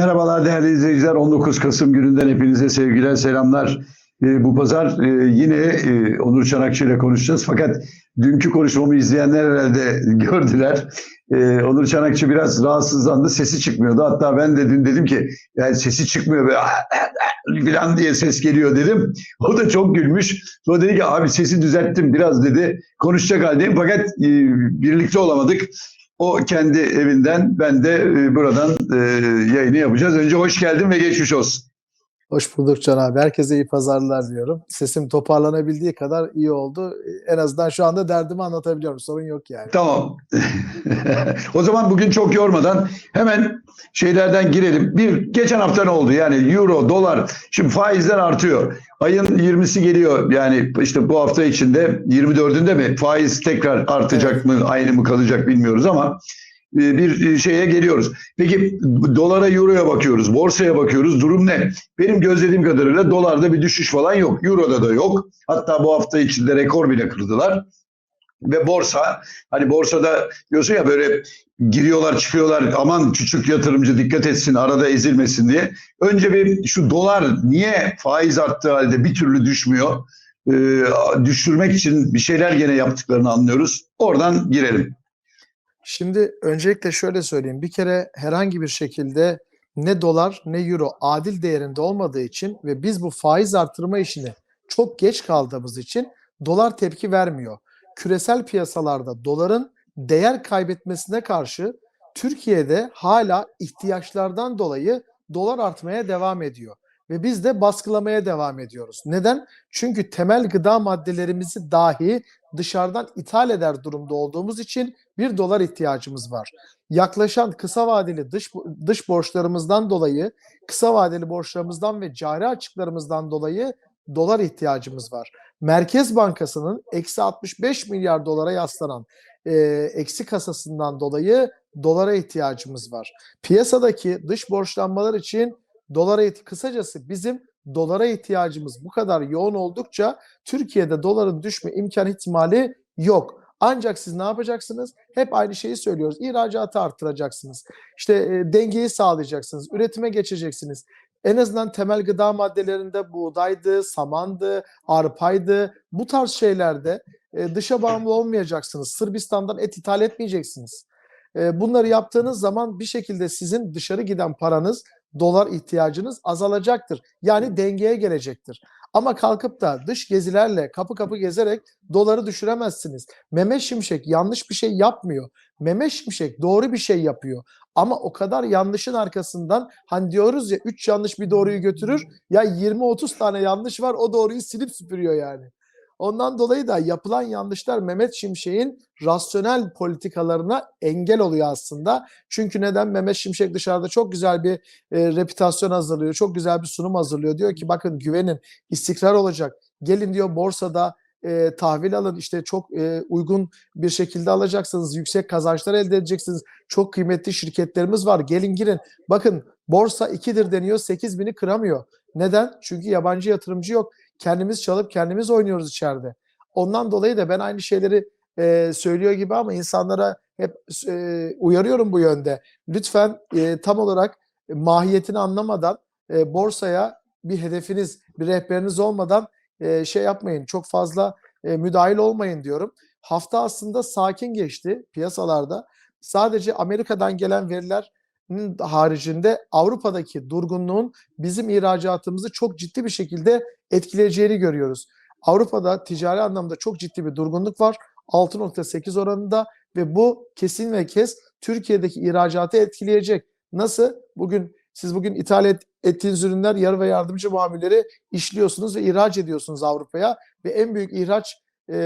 Merhabalar değerli izleyiciler. 19 Kasım gününden hepinize sevgiler, selamlar. Ee, bu pazar e, yine e, Onur Çanakçı ile konuşacağız. Fakat dünkü konuşmamı izleyenler herhalde gördüler. Ee, Onur Çanakçı biraz rahatsızlandı. Sesi çıkmıyordu. Hatta ben de dün dedim ki yani sesi çıkmıyor böyle filan diye ses geliyor dedim. O da çok gülmüş. Sonra dedi ki abi sesi düzelttim biraz dedi. Konuşacak haldeyim fakat e, birlikte olamadık. O kendi evinden, ben de e, buradan e, yayını yapacağız. Önce hoş geldin ve geçmiş olsun. Hoş bulduk Can abi. Herkese iyi pazarlar diyorum. Sesim toparlanabildiği kadar iyi oldu. En azından şu anda derdimi anlatabiliyorum. Sorun yok yani. Tamam. o zaman bugün çok yormadan hemen şeylerden girelim. Bir, geçen hafta ne oldu? Yani euro, dolar, şimdi faizler artıyor. Ayın 20'si geliyor. Yani işte bu hafta içinde 24'ünde mi faiz tekrar artacak mı, aynı mı kalacak bilmiyoruz ama bir şeye geliyoruz. Peki dolara, euroya bakıyoruz, borsaya bakıyoruz. Durum ne? Benim gözlediğim kadarıyla dolarda bir düşüş falan yok. Euroda da yok. Hatta bu hafta içinde rekor bile kırdılar. Ve borsa, hani borsada diyorsun ya böyle giriyorlar çıkıyorlar aman küçük yatırımcı dikkat etsin arada ezilmesin diye. Önce bir şu dolar niye faiz arttığı halde bir türlü düşmüyor? Ee, düşürmek için bir şeyler gene yaptıklarını anlıyoruz. Oradan girelim. Şimdi öncelikle şöyle söyleyeyim. Bir kere herhangi bir şekilde ne dolar ne euro adil değerinde olmadığı için ve biz bu faiz artırma işini çok geç kaldığımız için dolar tepki vermiyor. Küresel piyasalarda doların değer kaybetmesine karşı Türkiye'de hala ihtiyaçlardan dolayı dolar artmaya devam ediyor ve biz de baskılamaya devam ediyoruz. Neden? Çünkü temel gıda maddelerimizi dahi dışarıdan ithal eder durumda olduğumuz için bir dolar ihtiyacımız var. Yaklaşan kısa vadeli dış dış borçlarımızdan dolayı, kısa vadeli borçlarımızdan ve cari açıklarımızdan dolayı dolar ihtiyacımız var. Merkez Bankası'nın eksi 65 milyar dolara yaslanan e, eksi kasasından dolayı dolara ihtiyacımız var. Piyasadaki dış borçlanmalar için dolara kısacası bizim dolara ihtiyacımız bu kadar yoğun oldukça Türkiye'de doların düşme imkan ihtimali yok. Ancak siz ne yapacaksınız? Hep aynı şeyi söylüyoruz. İhracatı arttıracaksınız. İşte e, dengeyi sağlayacaksınız. Üretime geçeceksiniz. En azından temel gıda maddelerinde buğdaydı, samandı, arpaydı. Bu tarz şeylerde e, dışa bağımlı olmayacaksınız. Sırbistan'dan et ithal etmeyeceksiniz. E, bunları yaptığınız zaman bir şekilde sizin dışarı giden paranız dolar ihtiyacınız azalacaktır. Yani dengeye gelecektir. Ama kalkıp da dış gezilerle kapı kapı gezerek doları düşüremezsiniz. Mehmet Şimşek yanlış bir şey yapmıyor. Mehmet Şimşek doğru bir şey yapıyor. Ama o kadar yanlışın arkasından hani diyoruz ya 3 yanlış bir doğruyu götürür. Ya 20-30 tane yanlış var o doğruyu silip süpürüyor yani. Ondan dolayı da yapılan yanlışlar Mehmet Şimşek'in rasyonel politikalarına engel oluyor aslında. Çünkü neden? Mehmet Şimşek dışarıda çok güzel bir e, reputasyon hazırlıyor. Çok güzel bir sunum hazırlıyor. Diyor ki bakın güvenin, istikrar olacak. Gelin diyor borsada e, tahvil alın işte çok e, uygun bir şekilde alacaksınız. Yüksek kazançlar elde edeceksiniz. Çok kıymetli şirketlerimiz var. Gelin girin. Bakın borsa 2'dir deniyor 8 bini kıramıyor. Neden? Çünkü yabancı yatırımcı yok. Kendimiz çalıp kendimiz oynuyoruz içeride. Ondan dolayı da ben aynı şeyleri e, söylüyor gibi ama insanlara hep e, uyarıyorum bu yönde. Lütfen e, tam olarak mahiyetini anlamadan e, borsaya bir hedefiniz, bir rehberiniz olmadan e, şey yapmayın. Çok fazla e, müdahil olmayın diyorum. Hafta aslında sakin geçti piyasalarda. Sadece Amerika'dan gelen veriler haricinde Avrupa'daki durgunluğun bizim ihracatımızı çok ciddi bir şekilde etkileyeceğini görüyoruz. Avrupa'da ticari anlamda çok ciddi bir durgunluk var. 6.8 oranında ve bu kesin ve kes Türkiye'deki ihracatı etkileyecek. Nasıl? Bugün siz bugün ithal et, ettiğiniz ürünler yarı ve yardımcı mamulleri işliyorsunuz ve ihraç ediyorsunuz Avrupa'ya ve en büyük ihraç e,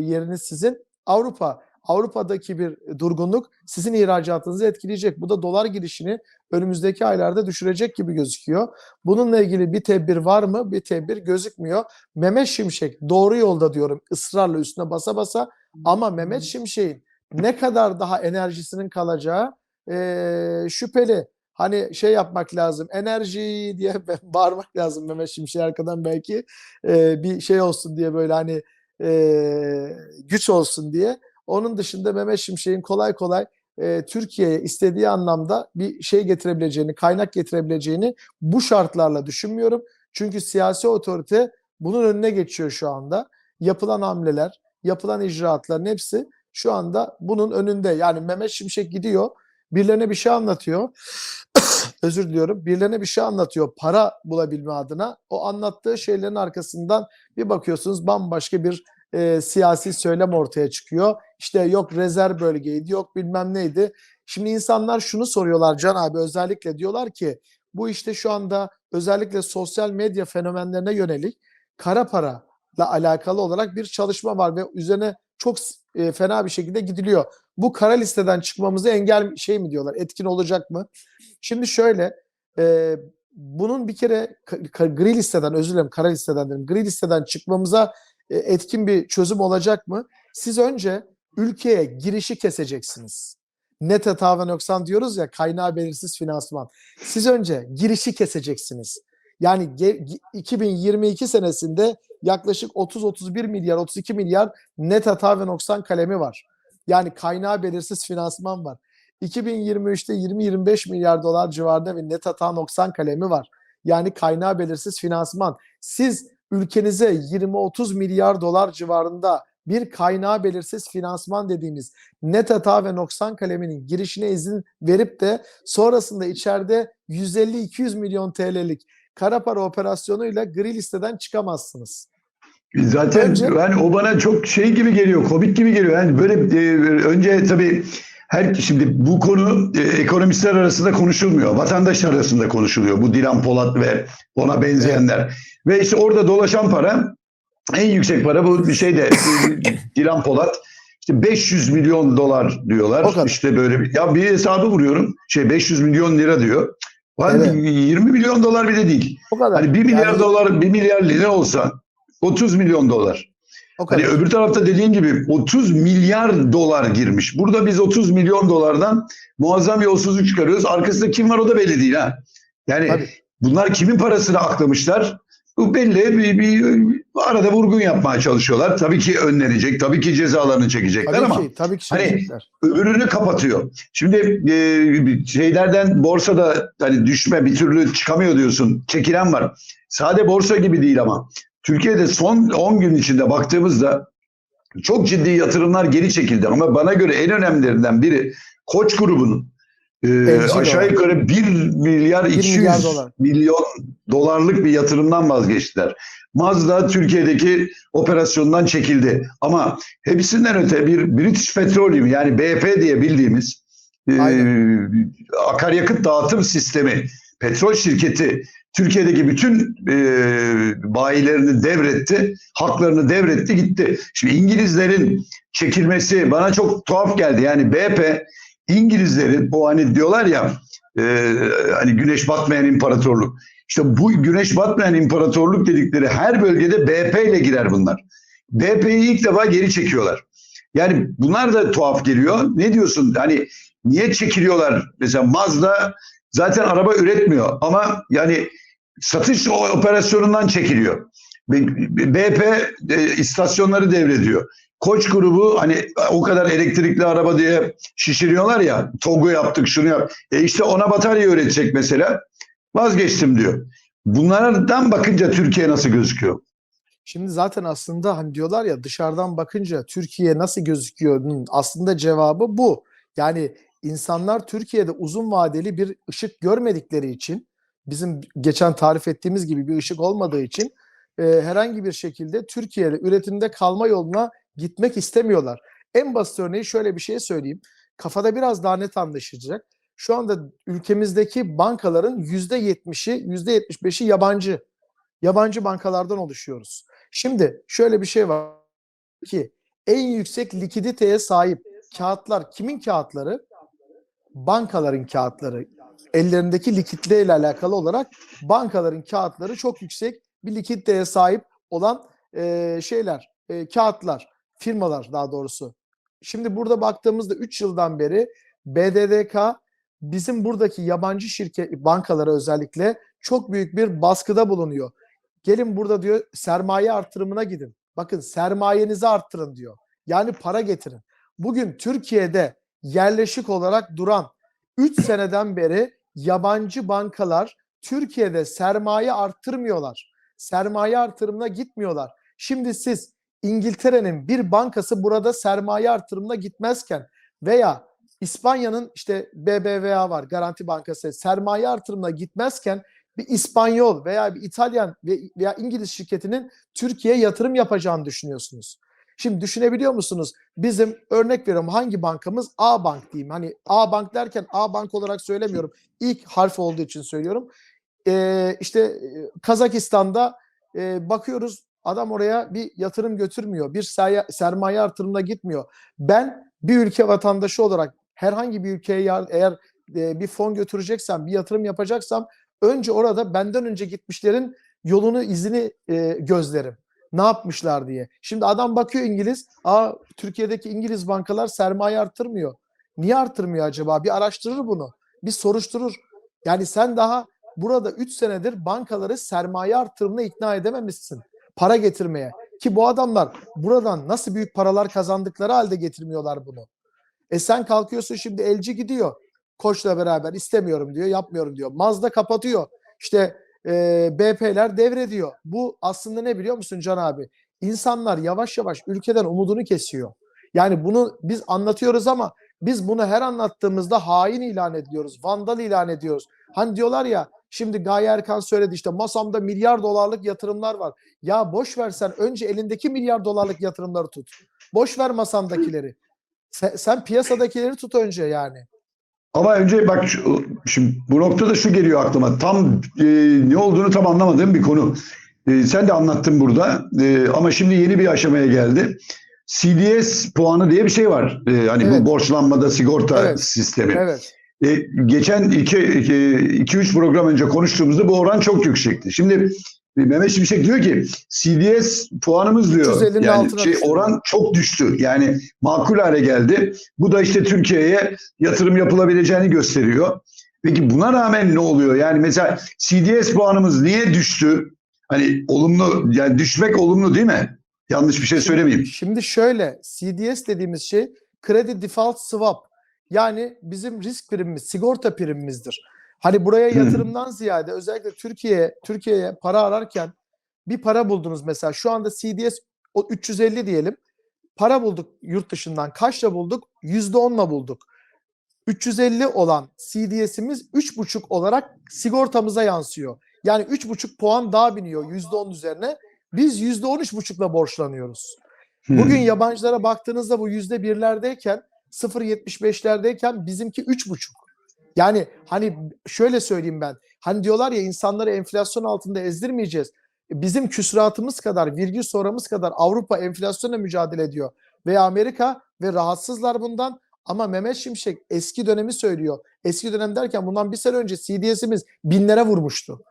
yeriniz sizin Avrupa. Avrupa'daki bir durgunluk sizin ihracatınızı etkileyecek. Bu da dolar girişini önümüzdeki aylarda düşürecek gibi gözüküyor. Bununla ilgili bir tedbir var mı? Bir tedbir gözükmüyor. Mehmet Şimşek doğru yolda diyorum ısrarla üstüne basa basa ama Mehmet Şimşek'in ne kadar daha enerjisinin kalacağı e, şüpheli. Hani şey yapmak lazım enerji diye bağırmak lazım Mehmet Şimşek arkadan belki e, bir şey olsun diye böyle hani e, güç olsun diye. Onun dışında Mehmet Şimşek'in kolay kolay e, Türkiye'ye istediği anlamda bir şey getirebileceğini, kaynak getirebileceğini bu şartlarla düşünmüyorum. Çünkü siyasi otorite bunun önüne geçiyor şu anda. Yapılan hamleler, yapılan icraatların hepsi şu anda bunun önünde. Yani Mehmet Şimşek gidiyor, birilerine bir şey anlatıyor. Özür diliyorum. Birilerine bir şey anlatıyor para bulabilme adına. O anlattığı şeylerin arkasından bir bakıyorsunuz bambaşka bir e, siyasi söylem ortaya çıkıyor. İşte yok rezerv bölgeydi, yok bilmem neydi. Şimdi insanlar şunu soruyorlar Can abi özellikle diyorlar ki bu işte şu anda özellikle sosyal medya fenomenlerine yönelik kara para ile alakalı olarak bir çalışma var ve üzerine çok e, fena bir şekilde gidiliyor. Bu kara listeden çıkmamızı engel şey mi diyorlar? Etkin olacak mı? Şimdi şöyle e, bunun bir kere gri listeden özür dilerim kara listeden dedim. Gri listeden çıkmamıza etkin bir çözüm olacak mı? Siz önce ülkeye girişi keseceksiniz. Net hata ve noksan diyoruz ya kaynağı belirsiz finansman. Siz önce girişi keseceksiniz. Yani ge- gi- 2022 senesinde yaklaşık 30-31 milyar, 32 milyar net hata ve noksan kalemi var. Yani kaynağı belirsiz finansman var. 2023'te 20-25 milyar dolar civarında bir net hata noksan kalemi var. Yani kaynağı belirsiz finansman. Siz ülkenize 20-30 milyar dolar civarında bir kaynağı belirsiz finansman dediğimiz net hata ve noksan kaleminin girişine izin verip de sonrasında içeride 150-200 milyon TL'lik kara para operasyonuyla gri listeden çıkamazsınız. Zaten Önce- yani o bana çok şey gibi geliyor, komik gibi geliyor. Yani böyle e, önce tabii her şimdi bu konu e, ekonomistler arasında konuşulmuyor. Vatandaş arasında konuşuluyor. Bu Dilan Polat ve ona benzeyenler. Ve işte orada dolaşan para en yüksek para bu bir şey de Dilan Polat işte 500 milyon dolar diyorlar. O kadar. İşte böyle bir, ya bir hesabı vuruyorum. Şey 500 milyon lira diyor. Lan Evet. 20 milyon dolar bile değil. O kadar. Hani 1 milyar Yani dolar, 1 milyar lira olsa 30 milyon dolar. O kadar. Hani öbür tarafta dediğin gibi 30 milyar dolar girmiş. Burada biz 30 milyon dolardan muazzam yolsuzluk çıkarıyoruz. Arkasında kim var o da belli değil ha. Yani Tabii. bunlar kimin parasını aklamışlar? Bu belli bir, bir arada vurgun yapmaya çalışıyorlar. Tabii ki önlenecek, tabii ki cezalarını çekecekler Tabii ama ki, tabii ki Hani- söyleyecekler. öbürünü kapatıyor. Şimdi e, şeylerden borsada hani düşme bir türlü çıkamıyor diyorsun. Çekilen var. Sade borsa gibi değil ama. Türkiye'de son 10 gün içinde baktığımızda çok ciddi yatırımlar geri çekildi. Ama bana göre en önemlilerinden biri Koç grubunun e, aşağı dolar. yukarı 1 milyar 1 200 milyar dolar. milyon dolarlık bir yatırımdan vazgeçtiler. Mazda Türkiye'deki operasyondan çekildi. Ama hepsinden öte bir British Petroleum yani BP diye bildiğimiz e, akaryakıt dağıtım sistemi, petrol şirketi Türkiye'deki bütün e, bayilerini devretti, haklarını devretti gitti. Şimdi İngilizlerin çekilmesi bana çok tuhaf geldi. Yani BP İngilizlerin o hani diyorlar ya e, hani güneş batmayan imparatorluk. İşte bu güneş batmayan imparatorluk dedikleri her bölgede BP ile girer bunlar. BP'yi ilk defa geri çekiyorlar. Yani bunlar da tuhaf geliyor. Ne diyorsun? Hani niye çekiliyorlar? Mesela Mazda zaten araba üretmiyor ama yani satış operasyonundan çekiliyor. BP e, istasyonları devrediyor. Koç grubu hani o kadar elektrikli araba diye şişiriyorlar ya. TOG'u yaptık şunu yap. E işte ona batarya üretecek mesela. Vazgeçtim diyor. Bunlardan bakınca Türkiye nasıl gözüküyor? Şimdi zaten aslında hani diyorlar ya dışarıdan bakınca Türkiye nasıl gözüküyor? Aslında cevabı bu. Yani insanlar Türkiye'de uzun vadeli bir ışık görmedikleri için bizim geçen tarif ettiğimiz gibi bir ışık olmadığı için e, herhangi bir şekilde Türkiye'de üretimde kalma yoluna gitmek istemiyorlar. En basit örneği şöyle bir şey söyleyeyim. Kafada biraz daha net anlaşılacak. Şu anda ülkemizdeki bankaların %70'i, %75'i yabancı. Yabancı bankalardan oluşuyoruz. Şimdi şöyle bir şey var ki en yüksek likiditeye sahip kağıtlar kimin kağıtları? Bankaların kağıtları. Ellerindeki likitle ile alakalı olarak bankaların kağıtları çok yüksek bir likiditeye sahip olan e, şeyler, e, kağıtlar, firmalar daha doğrusu. Şimdi burada baktığımızda 3 yıldan beri BDDK bizim buradaki yabancı şirket bankalara özellikle çok büyük bir baskıda bulunuyor. Gelin burada diyor sermaye artırımına gidin. Bakın sermayenizi arttırın diyor. Yani para getirin. Bugün Türkiye'de yerleşik olarak duran 3 seneden beri yabancı bankalar Türkiye'de sermaye arttırmıyorlar. Sermaye artırımına gitmiyorlar. Şimdi siz İngiltere'nin bir bankası burada sermaye artırımına gitmezken veya İspanya'nın işte BBVA var Garanti Bankası sermaye artırımına gitmezken bir İspanyol veya bir İtalyan ve- veya İngiliz şirketinin Türkiye'ye yatırım yapacağını düşünüyorsunuz. Şimdi düşünebiliyor musunuz? Bizim örnek veriyorum hangi bankamız? A Bank diyeyim. Hani A Bank derken A Bank olarak söylemiyorum. İlk harf olduğu için söylüyorum. Ee, işte e, Kazakistan'da e, bakıyoruz adam oraya bir yatırım götürmüyor. Bir sermaye, artırımına gitmiyor. Ben bir ülke vatandaşı olarak herhangi bir ülkeye eğer e, bir fon götüreceksem, bir yatırım yapacaksam önce orada benden önce gitmişlerin yolunu, izini e, gözlerim. Ne yapmışlar diye. Şimdi adam bakıyor İngiliz, aa Türkiye'deki İngiliz bankalar sermaye artırmıyor. Niye artırmıyor acaba? Bir araştırır bunu. Bir soruşturur. Yani sen daha burada 3 senedir bankaları sermaye artırımına ikna edememişsin. Para getirmeye. Ki bu adamlar buradan nasıl büyük paralar kazandıkları halde getirmiyorlar bunu. E sen kalkıyorsun şimdi elci gidiyor. Koçla beraber istemiyorum diyor, yapmıyorum diyor. Mazda kapatıyor. İşte e, BP'ler devrediyor. Bu aslında ne biliyor musun Can abi? İnsanlar yavaş yavaş ülkeden umudunu kesiyor. Yani bunu biz anlatıyoruz ama biz bunu her anlattığımızda hain ilan ediyoruz, vandal ilan ediyoruz. Hani diyorlar ya şimdi Gaye Erkan söyledi işte masamda milyar dolarlık yatırımlar var. Ya boş ver sen önce elindeki milyar dolarlık yatırımları tut. Boş ver masandakileri. Sen, sen piyasadakileri tut önce yani. Ama önce bak şu- şimdi bu noktada şu geliyor aklıma. Tam e, ne olduğunu tam anlamadığım bir konu. E, sen de anlattın burada. E, ama şimdi yeni bir aşamaya geldi. CDS puanı diye bir şey var. E, hani Evet. bu borçlanmada sigorta Evet. sistemi. Evet. E, geçen 2-3 program önce konuştuğumuzda bu oran çok yüksekti. Şimdi Mehmet Şimşek diyor ki CDS puanımız diyor. 350'nin Yani şey, oran çok düştü. Yani makul hale geldi. Bu da işte Türkiye'ye yatırım yapılabileceğini gösteriyor. Peki buna rağmen ne oluyor? Yani mesela CDS puanımız niye düştü? Hani olumlu yani düşmek olumlu değil mi? Yanlış bir şey söylemeyeyim. Şimdi şöyle CDS dediğimiz şey Credit Default Swap. Yani bizim risk primimiz, sigorta primimizdir. Hani buraya Hı. yatırımdan ziyade özellikle Türkiye'ye Türkiye'ye para ararken bir para buldunuz mesela. Şu anda CDS o 350 diyelim. Para bulduk yurt dışından. Kaçla bulduk? %10'la bulduk. 350 olan CDS'imiz 3,5 olarak sigortamıza yansıyor. Yani 3,5 puan daha biniyor %10 üzerine. Biz %13,5'la borçlanıyoruz. Bugün yabancılara baktığınızda bu yüzde birlerdeyken 0.75'lerdeyken bizimki 3.5. Yani hani şöyle söyleyeyim ben. Hani diyorlar ya insanları enflasyon altında ezdirmeyeceğiz. Bizim küsuratımız kadar, virgül sonramız kadar Avrupa enflasyonla mücadele ediyor. Ve Amerika ve rahatsızlar bundan. Ama Mehmet Şimşek eski dönemi söylüyor. Eski dönem derken bundan bir sene önce CDS'imiz binlere vurmuştu.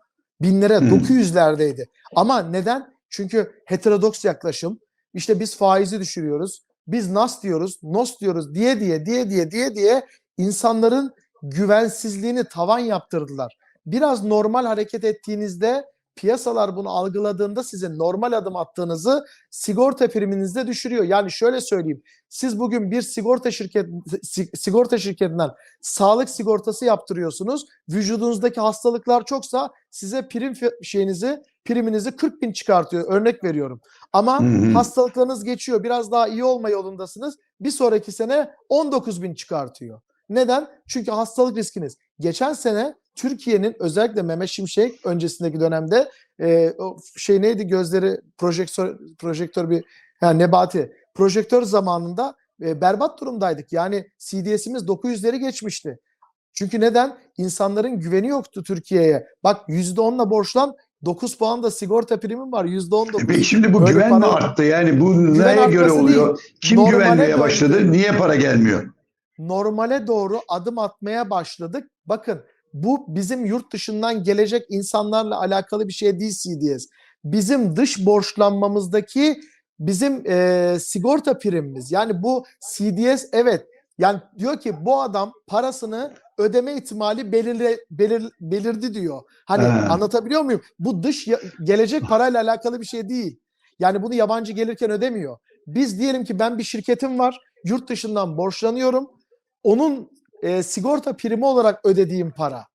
Binlere, Hmm. 900'lerdeydi. Ama neden? Çünkü heterodoks yaklaşım. İşte biz faizi düşürüyoruz. Biz nas diyoruz, nos diyoruz diye diye diye diye diye diye insanların güvensizliğini tavan yaptırdılar. Biraz normal hareket ettiğinizde piyasalar bunu algıladığında sizin normal adım attığınızı sigorta priminizde düşürüyor. Yani şöyle söyleyeyim. Siz bugün bir sigorta şirket si- sigorta şirketinden sağlık sigortası yaptırıyorsunuz. Vücudunuzdaki hastalıklar çoksa size prim şeyinizi priminizi 40 bin çıkartıyor. Örnek veriyorum. Ama Hı hı. hastalıklarınız geçiyor. Biraz daha iyi olma yolundasınız. Bir sonraki sene 19 bin çıkartıyor. Neden? Çünkü hastalık riskiniz. Geçen sene Türkiye'nin özellikle Mehmet Şimşek öncesindeki dönemde e, o şey neydi gözleri projektör projektör bir yani Nebati projektör zamanında e, berbat durumdaydık. Yani CDS'imiz 900'leri geçmişti. Çünkü neden? İnsanların güveni yoktu Türkiye'ye. Bak %10'la borçlan 9 puan da sigorta primim var. %19. Peki şimdi bu Böyle güven mi arttı? Yani bu Güven neye göre oluyor? Kim Normale güvenmeye döndü. başladı? Niye para gelmiyor? Normale doğru adım atmaya başladık. Bakın bu bizim yurt dışından gelecek insanlarla alakalı bir şey değil CDS. Bizim dış borçlanmamızdaki bizim e, sigorta primimiz. Yani bu CDS evet yani diyor ki bu adam parasını ödeme ihtimali belirle, belir, belirdi diyor. Hani Ha. anlatabiliyor muyum? Bu dış gelecek parayla alakalı bir şey değil. Yani bunu yabancı gelirken ödemiyor. Biz diyelim ki ben bir şirketim var. Yurt dışından borçlanıyorum. Onun e, sigorta primi olarak ödediğim para.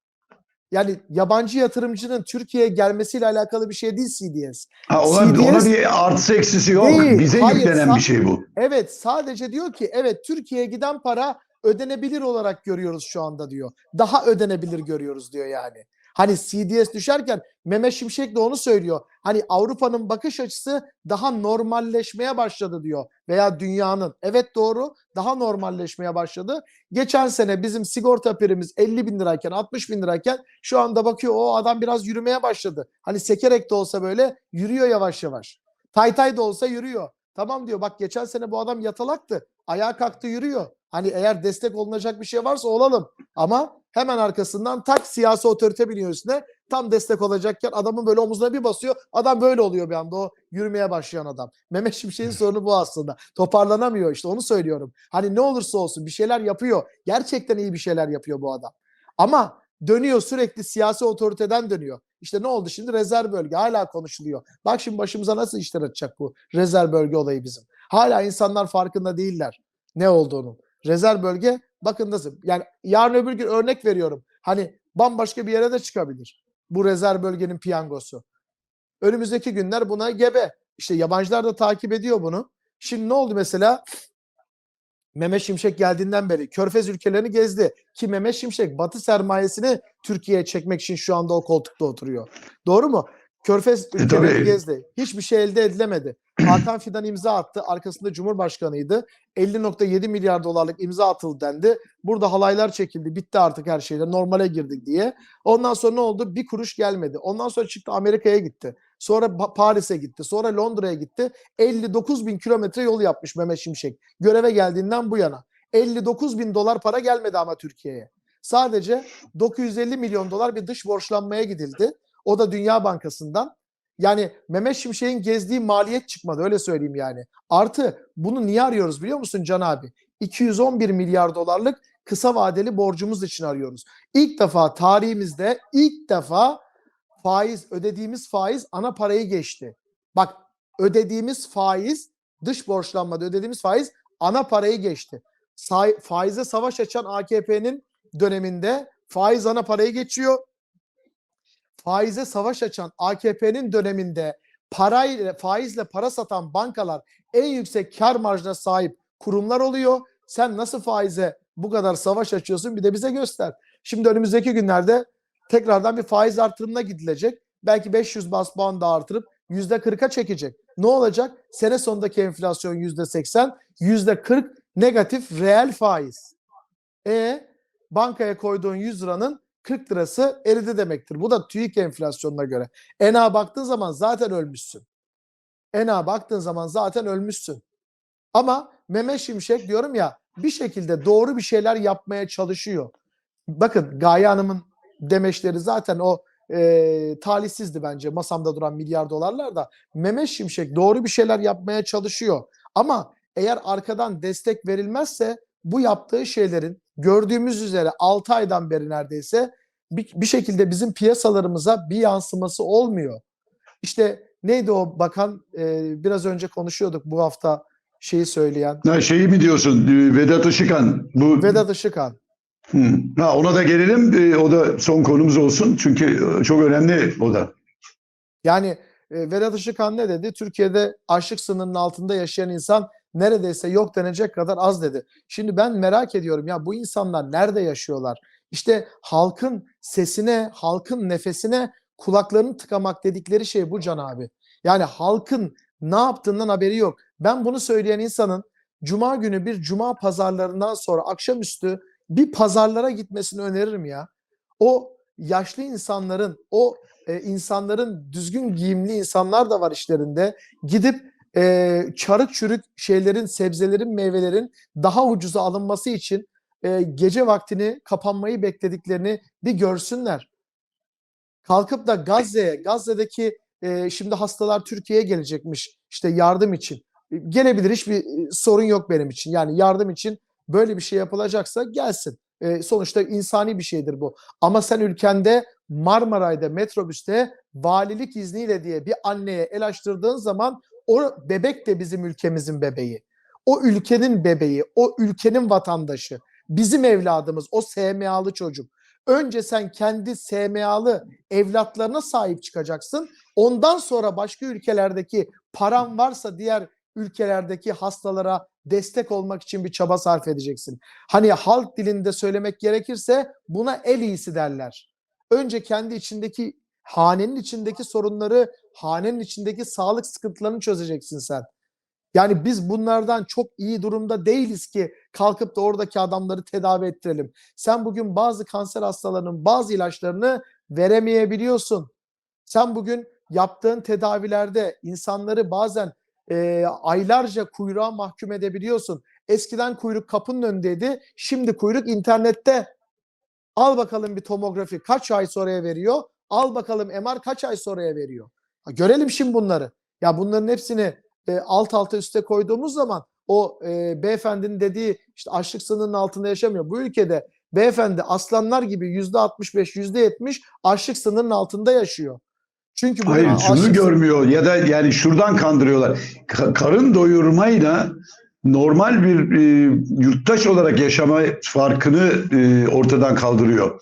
Yani yabancı yatırımcının Türkiye'ye gelmesiyle alakalı bir şey değil CDS. Ha, ona, CDS ona bir artısı eksisi yok. Değil, Bize hayır, yüklenen bir şey bu. Evet sadece diyor ki evet Türkiye'ye giden para ödenebilir olarak görüyoruz şu anda diyor. Daha ödenebilir görüyoruz diyor yani. Hani CDS düşerken Mehmet Şimşek de onu söylüyor. Hani Avrupa'nın bakış açısı daha normalleşmeye başladı diyor. Veya dünyanın. Evet doğru daha normalleşmeye başladı. Geçen sene bizim sigorta primimiz 50 bin lirayken 60 bin lirayken şu anda bakıyor o adam biraz yürümeye başladı. Hani sekerek de olsa böyle yürüyor yavaş yavaş. Taytay da olsa yürüyor. Tamam diyor bak geçen sene bu adam yatalaktı. Ayağa kalktı yürüyor. Hani eğer destek olunacak bir şey varsa olalım. Ama hemen arkasından tak siyasi otorite biniyor üstüne. Tam destek olacakken adamın böyle omuzuna bir basıyor. Adam böyle oluyor bir anda o yürümeye başlayan adam. Mehmet Şimşek'in sorunu bu aslında. Toparlanamıyor işte onu söylüyorum. Hani ne olursa olsun bir şeyler yapıyor. Gerçekten iyi bir şeyler yapıyor bu adam. Ama dönüyor sürekli siyasi otoriteden dönüyor. İşte ne oldu şimdi rezerv bölge hala konuşuluyor. Bak şimdi başımıza nasıl işler açacak bu rezerv bölge olayı bizim. Hala insanlar farkında değiller ne olduğunu. Rezerv bölge bakın nasıl yani yarın öbür gün örnek veriyorum. Hani bambaşka bir yere de çıkabilir bu rezerv bölgenin piyangosu. Önümüzdeki günler buna gebe. İşte yabancılar da takip ediyor bunu. Şimdi ne oldu mesela? Mehmet Şimşek geldiğinden beri Körfez ülkelerini gezdi. Ki Mehmet Şimşek Batı sermayesini Türkiye'ye çekmek için şu anda o koltukta oturuyor. Doğru mu? Körfez ülkelerini tabii. gezdi. Hiçbir şey elde edilemedi. Hakan Fidan imza attı. Arkasında Cumhurbaşkanıydı. 50.7 milyar dolarlık imza atıldı dendi. Burada halaylar çekildi. Bitti artık her şeyle. Normale girdik diye. Ondan sonra ne oldu? Bir kuruş gelmedi. Ondan sonra çıktı Amerika'ya gitti. Sonra Pa- Paris'e gitti. Sonra Londra'ya gitti. 59 bin kilometre yol yapmış Mehmet Şimşek. Göreve geldiğinden bu yana. 59 bin dolar para gelmedi ama Türkiye'ye. Sadece 950 milyon dolar bir dış borçlanmaya gidildi. O da Dünya Bankası'ndan. Yani Mehmet Şimşek'in gezdiği maliyet çıkmadı öyle söyleyeyim yani. Artı bunu niye arıyoruz biliyor musun Can abi? 211 milyar dolarlık kısa vadeli borcumuz için arıyoruz. İlk defa tarihimizde ilk defa faiz ödediğimiz faiz ana parayı geçti. Bak ödediğimiz faiz dış borçlanmada ödediğimiz faiz ana parayı geçti. Faize savaş açan AKP'nin döneminde faiz ana parayı geçiyor. Faize savaş açan AKP'nin döneminde parayla faizle para satan bankalar en yüksek kar marjına sahip kurumlar oluyor. Sen nasıl faize bu kadar savaş açıyorsun bir de bize göster. Şimdi önümüzdeki günlerde tekrardan bir faiz artırımına gidilecek. Belki 500 bas puan da artırıp %40'a çekecek. Ne olacak? Sene sonundaki enflasyon %80, %40 negatif reel faiz. E bankaya koyduğun 100 liranın 40 lirası eridi demektir. Bu da TÜİK enflasyonuna göre. ENA baktığın zaman zaten ölmüşsün. ENA baktığın zaman zaten ölmüşsün. Ama Mehmet Şimşek diyorum ya bir şekilde doğru bir şeyler yapmaya çalışıyor. Bakın Gaye Hanım'ın demeçleri zaten o e, talihsizdi bence masamda duran milyar dolarlar da Mehmet Şimşek doğru bir şeyler yapmaya çalışıyor. Ama eğer arkadan destek verilmezse bu yaptığı şeylerin gördüğümüz üzere 6 aydan beri neredeyse bir, bir şekilde bizim piyasalarımıza bir yansıması olmuyor. İşte neydi o bakan e, biraz önce konuşuyorduk bu hafta şeyi söyleyen Ha, şeyi mi diyorsun? e, Vedat Işıkhan. Bu Vedat Işıkhan. Hı. Ha, ona da gelelim. E, O da son konumuz olsun. Çünkü e, çok önemli o da. Yani e, Vedat Işıkhan ne dedi? Türkiye'de açlık sınırının altında yaşayan insan neredeyse yok denecek kadar az dedi. Şimdi ben merak ediyorum ya bu insanlar nerede yaşıyorlar? İşte halkın sesine, halkın nefesine kulaklarını tıkamak dedikleri şey bu Can abi. Yani halkın ne yaptığından haberi yok. Ben bunu söyleyen insanın cuma günü bir cuma pazarlarından sonra akşamüstü bir pazarlara gitmesini öneririm ya. O yaşlı insanların, o e, insanların düzgün giyimli insanlar da var işlerinde. Gidip e, çarık çürük şeylerin, sebzelerin, meyvelerin daha ucuza alınması için e, gece vaktini kapanmayı beklediklerini bir görsünler. Kalkıp da Gazze'ye, Gazze'deki e, şimdi hastalar Türkiye'ye gelecekmiş işte yardım için. E, Gelebilir hiçbir e, sorun yok benim için. Yani yardım için böyle bir şey yapılacaksa gelsin. E, sonuçta insani bir şeydir bu. Ama sen ülkende Marmaray'da metrobüste valilik izniyle diye bir anneye el açtırdığın zaman o bebek de bizim ülkemizin bebeği. O ülkenin bebeği, o ülkenin vatandaşı. bizim evladımız o SMA'lı çocuk. Önce sen kendi SMA'lı evlatlarına sahip çıkacaksın. Ondan sonra başka ülkelerdeki paran varsa diğer ülkelerdeki hastalara destek olmak için bir çaba sarf edeceksin. Hani halk dilinde söylemek gerekirse buna el iyisi derler. Önce kendi içindeki hanenin içindeki sorunları, hanenin içindeki sağlık sıkıntılarını çözeceksin sen. Yani biz bunlardan çok iyi durumda değiliz ki kalkıp da oradaki adamları tedavi ettirelim. Sen bugün bazı kanser hastalarının bazı ilaçlarını veremeyebiliyorsun. Sen bugün yaptığın tedavilerde insanları bazen e, aylarca kuyruğa mahkum edebiliyorsun. Eskiden kuyruk kapının önündeydi. Şimdi kuyruk internette. Al bakalım bir tomografi kaç ay sonraya veriyor. Al bakalım MR kaç ay sonraya veriyor. Ha, görelim şimdi bunları. Ya bunların hepsini e, alt alta üste koyduğumuz zaman o e, beyefendinin dediği işte açlık sınırının altında yaşamıyor. Bu ülkede beyefendi aslanlar gibi yüzde 65 yüzde 70 açlık sınırının altında yaşıyor. Çünkü Hayır şunu açlık- görmüyor ya da yani şuradan kandırıyorlar. Ka- karın doyurmayla normal bir e, yurttaş olarak yaşama farkını e, ortadan kaldırıyor.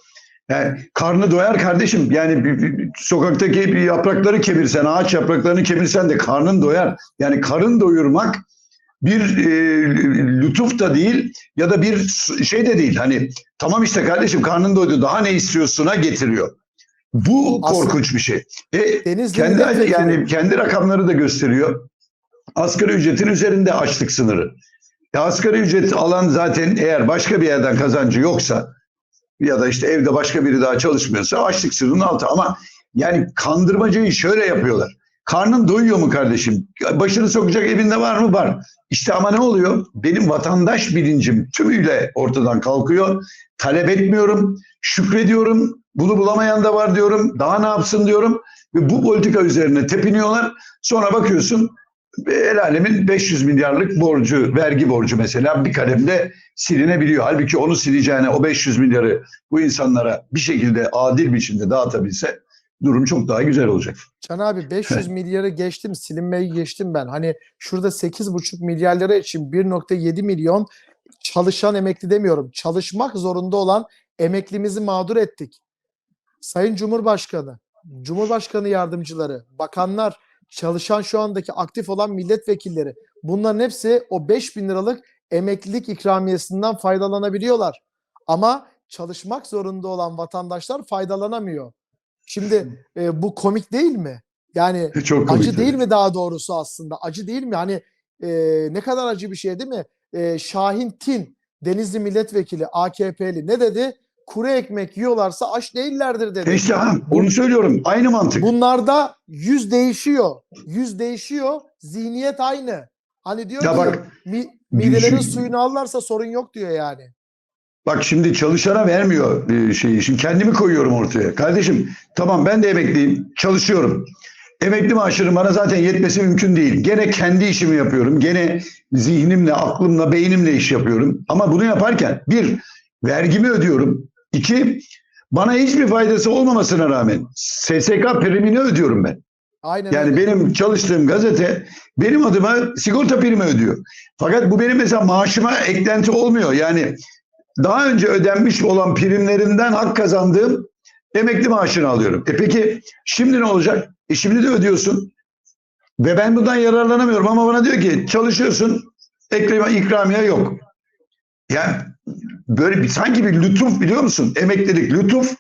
Yani karnı doyar kardeşim. Yani bir- bir- sokaktaki bir yaprakları kemirsen, ağaç yapraklarını kemirsen de karnın doyar. Yani karın doyurmak bir e, lütuf da değil ya da bir şey de değil. Hani tamam işte kardeşim karnın doydu daha ne istiyorsun'a getiriyor. Bu Aslında- korkunç bir şey. E, kendi milletvekili- yani kendi rakamları da gösteriyor. Asgari ücretin üzerinde açlık sınırı. E, asgari ücret alan zaten eğer başka bir yerden kazancı yoksa ya da işte evde başka biri daha çalışmıyorsa açlık sınırının altı. Ama yani kandırmacayı şöyle yapıyorlar. Karnın doyuyor mu kardeşim? Başını sokacak evinde var mı? Var. İşte ama ne oluyor? Benim vatandaş bilincim tümüyle ortadan kalkıyor. Talep etmiyorum, şükrediyorum. Bunu bulamayan da var diyorum. Daha ne yapsın diyorum. Ve bu politika üzerine tepiniyorlar. Sonra bakıyorsun el alemin 500 milyarlık borcu, vergi borcu mesela bir kalemde silinebiliyor. Halbuki onu sileceğine o 500 milyarı bu insanlara bir şekilde adil biçimde dağıtabilse durum çok daha güzel olacak. Can abi 500 milyarı geçtim, silinmeyi geçtim ben. Hani şurada 8,5 milyar lira için 1.7 milyon çalışan emekli demiyorum. Çalışmak zorunda olan emeklimizi mağdur ettik. Sayın Cumhurbaşkanı, Cumhurbaşkanı yardımcıları, bakanlar, çalışan şu andaki aktif olan milletvekilleri bunların hepsi o 5 bin liralık emeklilik ikramiyesinden faydalanabiliyorlar. Ama çalışmak zorunda olan vatandaşlar faydalanamıyor. Şimdi e, bu komik değil mi? Yani Çok komik. acı değil tabii. mi daha doğrusu aslında? Acı değil mi? Hani e, ne kadar acı bir şey değil mi? E, Şahin Tin, Denizli milletvekili, AKP'li ne dedi? Kuru ekmek yiyorlarsa aç değillerdir dedi. İşte ha, onu söylüyorum. Aynı mantık. Bunlarda yüz değişiyor. Yüz değişiyor. Zihniyet aynı. Hani diyor Ya ki bak, mi, midelerin düşün- suyunu alırlarsa sorun yok diyor yani. Bak şimdi çalışana vermiyor e, şeyi. Şimdi kendimi koyuyorum ortaya. Kardeşim tamam ben de emekliyim. Çalışıyorum. Emekli maaşının bana zaten yetmesi mümkün değil. Gene kendi işimi yapıyorum. Gene zihnimle, aklımla, beynimle iş yapıyorum. Ama bunu yaparken bir, vergimi ödüyorum. İki, bana hiçbir faydası olmamasına rağmen SSK primini ödüyorum ben. Aynen Yani öyle. benim çalıştığım gazete benim adıma sigorta primi ödüyor. Fakat bu benim mesela maaşıma eklenti olmuyor. Yani daha önce ödenmiş olan primlerinden hak kazandığım emekli maaşını alıyorum. E peki şimdi ne olacak? E şimdi de ödüyorsun. Ve ben bundan yararlanamıyorum ama bana diyor ki çalışıyorsun ekleme ikramiye yok. Yani böyle bir, sanki bir lütuf biliyor musun? Emeklilik lütuf.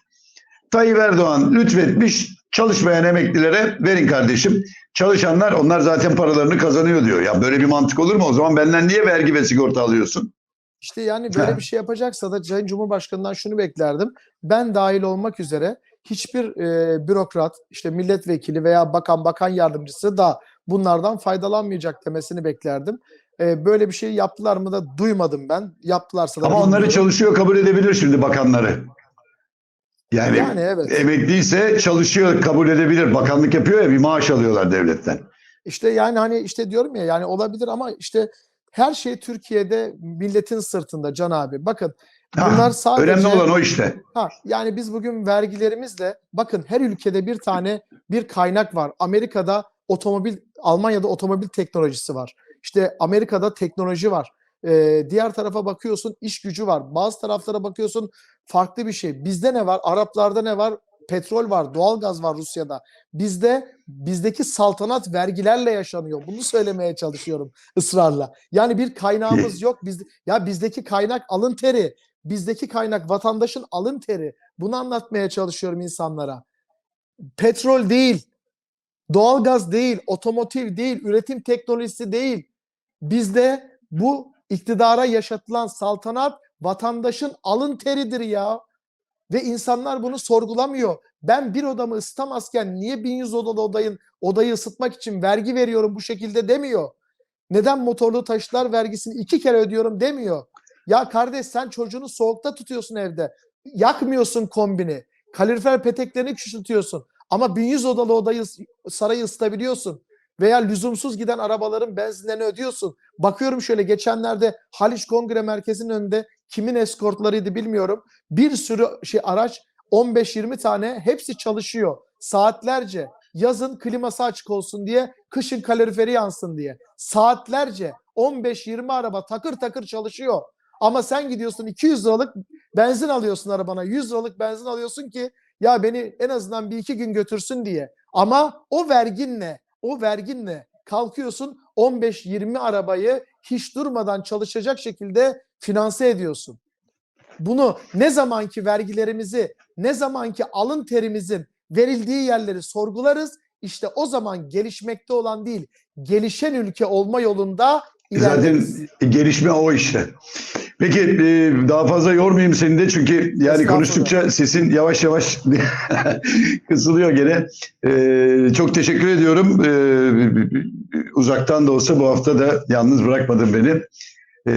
Tayyip Erdoğan lütfetmiş çalışmayan emeklilere verin kardeşim. Çalışanlar onlar zaten paralarını kazanıyor diyor. Ya böyle bir mantık olur mu? O zaman benden niye vergi ve sigorta alıyorsun? İşte yani böyle Ha. bir şey yapacaksa da Sayın Cumhurbaşkanı'ndan şunu beklerdim. Ben dahil olmak üzere hiçbir e, bürokrat, işte milletvekili veya bakan, bakan yardımcısı da bunlardan faydalanmayacak demesini beklerdim. E, böyle bir şey yaptılar mı da duymadım ben. Yaptılarsa da Ama onları bilmiyorum. çalışıyor kabul edebilir şimdi bakanları. Yani, Yani evet. emekliyse çalışıyor kabul edebilir. Bakanlık yapıyor ya bir maaş alıyorlar devletten. İşte yani hani işte diyorum ya yani olabilir ama işte her şey Türkiye'de milletin sırtında Can abi. Bakın Ha, bunlar sadece Önemli olan o işte. Ha, yani biz bugün vergilerimizle bakın her ülkede bir tane bir kaynak var. Amerika'da otomobil, Almanya'da otomobil teknolojisi var. İşte Amerika'da teknoloji var. Ee, diğer tarafa bakıyorsun iş gücü var. Bazı taraflara bakıyorsun farklı bir şey. Bizde ne var? Araplarda ne var? Petrol var, doğalgaz var Rusya'da. Bizde bizdeki saltanat vergilerle yaşanıyor. Bunu söylemeye çalışıyorum ısrarla. Yani bir kaynağımız yok. Biz ya bizdeki kaynak alın teri. Bizdeki kaynak vatandaşın alın teri. Bunu anlatmaya çalışıyorum insanlara. Petrol değil, doğalgaz değil, otomotiv değil, üretim teknolojisi değil. Bizde bu iktidara yaşatılan saltanat vatandaşın alın teridir ya. Ve insanlar bunu sorgulamıyor. Ben bir odamı ısıtamazken niye 1100 odalı odayın odayı ısıtmak için vergi veriyorum bu şekilde demiyor. Neden motorlu taşıtlar vergisini iki kere ödüyorum demiyor. Ya kardeş sen çocuğunu soğukta tutuyorsun evde. Yakmıyorsun kombini. Kalorifer peteklerini küçültüyorsun. Ama 1100 odalı odayı sarayı ısıtabiliyorsun. Veya lüzumsuz giden arabaların benzinlerini ödüyorsun. Bakıyorum şöyle geçenlerde Haliç Kongre Merkezi'nin önünde kimin eskortlarıydı bilmiyorum. Bir sürü şey araç 15-20 tane hepsi çalışıyor. Saatlerce yazın kliması açık olsun diye, kışın kaloriferi yansın diye. Saatlerce 15-20 araba takır takır çalışıyor. Ama sen gidiyorsun 200 liralık benzin alıyorsun arabana. 100 liralık benzin alıyorsun ki ya beni en azından bir iki gün götürsün diye. Ama o verginle, o verginle kalkıyorsun 15-20 arabayı hiç durmadan çalışacak şekilde finanse ediyorsun. Bunu ne zamanki vergilerimizi, ne zamanki alın terimizin verildiği yerleri sorgularız. İşte o zaman gelişmekte olan değil, gelişen ülke olma yolunda Zaten ilerleriz. gelişme o işte. Peki e, daha fazla yormayayım seni de çünkü yani konuştukça sesin yavaş yavaş kısılıyor gene. E, çok teşekkür ediyorum. E, uzaktan da olsa bu hafta da yalnız bırakmadın beni. E,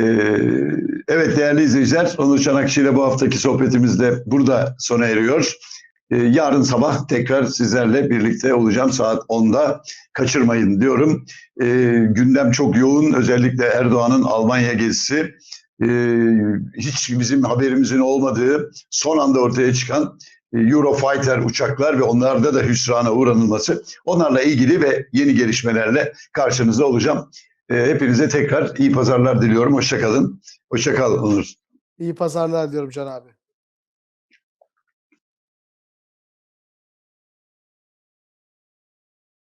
evet değerli izleyiciler, Onur Çanakçı ile bu haftaki sohbetimiz de burada sona eriyor. E, yarın sabah tekrar sizlerle birlikte olacağım saat 10'da. Kaçırmayın diyorum. E, gündem çok yoğun. Özellikle Erdoğan'ın Almanya gezisi. E, hiç bizim haberimizin olmadığı son anda ortaya çıkan e, Eurofighter uçaklar ve onlarda da hüsrana uğranılması. Onlarla ilgili ve yeni gelişmelerle karşınızda olacağım. E, hepinize tekrar iyi pazarlar diliyorum. Hoşçakalın. Hoşçakal Onur. İyi pazarlar diyorum Can abi.